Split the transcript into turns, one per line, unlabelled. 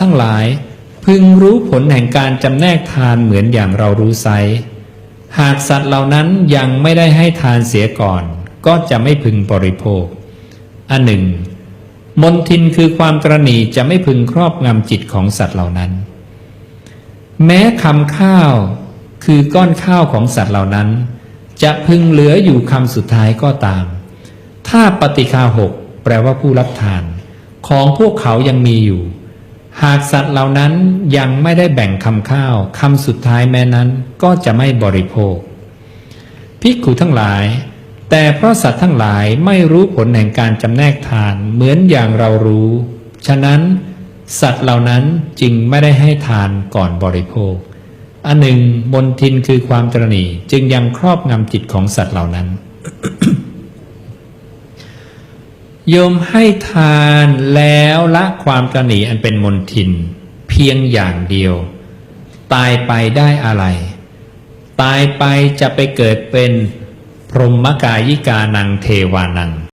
ทั้งหลายพึงรู้ผลแห่งการจำแนกทานเหมือนอย่างเรารู้ไซหากสัตว์เหล่านั้นยังไม่ได้ให้ทานเสียก่อน ก็จะไม่พึงบริโภค อันหนึ่ง มนทินคือความตรณีจะไม่พึงครอบงำจิตของสัตว์เหล่านั้น แม้คำข้าวคือก้อนข้าวของสัตว์เหล่านั้น จะพึงเหลืออยู่คำสุดท้ายก็ตาม ถ้าปฏิคาหกแปลว่าผู้รับทาน ของพวกเขายังมีอยู่ หากสัตว์เหล่านั้นยังไม่ได้แบ่งคำข้าวคำสุดท้ายแม้นั้นก็จะไม่บริโภคภิกขุทั้งหลาย แต่เพราะสัตว์ทั้งหลายไม่รู้ผลแห่งการจำแนกทานเหมือนอย่างเรารู้ ฉะนั้น สัตว์เหล่านั้นจึงไม่ได้ให้ทานก่อนบริโภค อันหนึ่งบนทินคือความตรณีจึงยังครอบงำจิตของสัตว์เหล่านั้น โยมให้ทานแล้วละความตรณีอันเป็นมนทิน เพียงอย่างเดียว ตายไปได้อะไร ตายไปจะไปเกิดเป็นพรหมกายิกานังเทวานัง